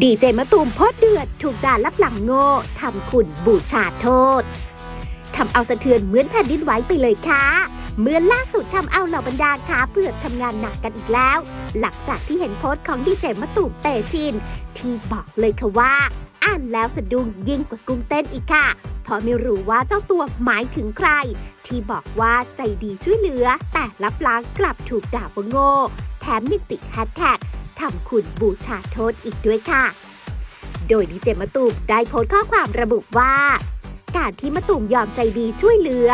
ดีเจมะตูมโพสต์เดือดถูกด่าลับหลังโง่ทำคุณบูชาโทษทำเอาสะเทือนเหมือนแผ่นดินไหวไปเลยค่ะเมื่อล่าสุดทำเอาเหล่าบรรดาขาเผือกทำงานหนักกันอีกแล้ว หลังจากที่เห็นโพสต์ของดีเจมะตูมเตชิน ที่บอกเลยค่ะว่า อ่านแล้วสะดุ้งยิ่งกว่ากุ้งเต้นอีกค่ะเพราะไม่รู้ว่าเจ้าตัวหมายถึงใคร ที่บอกว่าใจดีช่วยเหลือ แต่ลับล้างกลับถูกด่าว่าโง่ แถมยังติดแฮชแท็ก ทำคุณบูชาโทษอีกด้วยค่ะ โดยดีเจมะตูมได้โพสต์ข้อความระบุว่า การที่มะตูมยอมใจดีช่วยเหลือ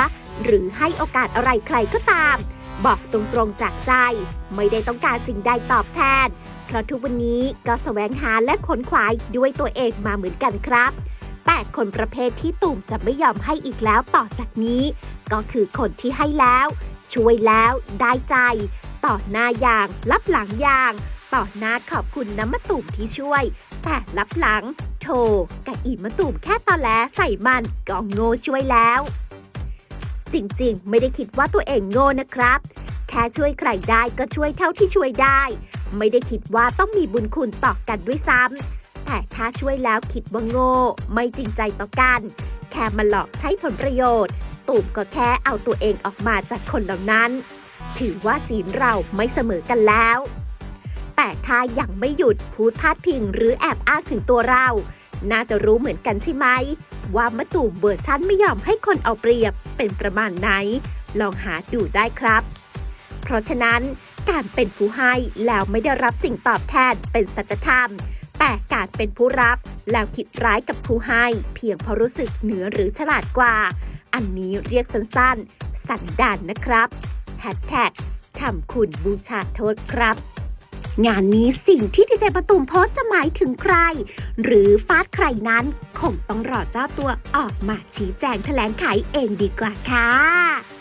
หรือให้โอกาสอะไรใครก็ตาม บอกตรงๆจากใจ ไม่ได้ต้องการสิ่งใดตอบแทน เพราะทุกวันนี้ก็แสวงหาและขนขวายด้วยตัวเองมาเหมือนกันครับแต่คนประเภทที่ตุ่มจะไม่ยอมให้อีกแล้วต่อจากนี้ ก็คือคนที่ให้แล้ว ช่วยแล้ว ได้ใจ ต่อหน้าอย่างรับหลังอย่าง ต่อหน้าขอบคุณน้ำมะตุ่มที่ช่วย แต่รับหลังโถกับอีมะตุ่มแค่ตอแลใส่มันก็โง่ช่วยแล้ว จริงๆ ไม่ได้คิดว่าตัวเองโง่นะครับ แค่ช่วยใครได้ก็ช่วยเท่าที่ช่วยได้ ไม่ได้คิดว่าต้องมีบุญคุณต่อกันด้วยซ้ำแต่ถ้าช่วยแล้วคิดว่าโง่ ไม่จริงใจต่อกัน แค่มาหลอกใช้ผลประโยชน์ ตูมก็แค่เอาตัวเองออกมาจากคนเหล่านั้น ถือว่าศีลเราไม่เสมอกันแล้ว แต่ถ้ายังไม่หยุดพูดพาดพิงหรือแอบอ้างถึงตัวเรา น่าจะรู้เหมือนกันใช่ไหม ว่ามะตูมเวอร์ชันไม่ยอมให้คนเอาเปรียบเป็นประมาณไหน ลองหาดูได้ครับ เพราะฉะนั้นการเป็นผู้ให้แล้วไม่ได้รับสิ่งตอบแทนเป็นสัจธรรม แต่การเป็นผู้รับแล้วคิดร้ายกับผู้ให้ เพียงเพราะรู้สึกเหนือหรือฉลาดกว่า อันนี้เรียกสั้นๆ สันดานนะครับแฮชแท็กทำคุณบูชาโทษครับ งานนี้สิ่งที่ดีเจประตูมโพสจะหมายถึงใคร หรือฟาดใครนั้น คงต้องรอเจ้าตัวออกมาชี้แจงแถลงไขเองดีกว่าค่ะ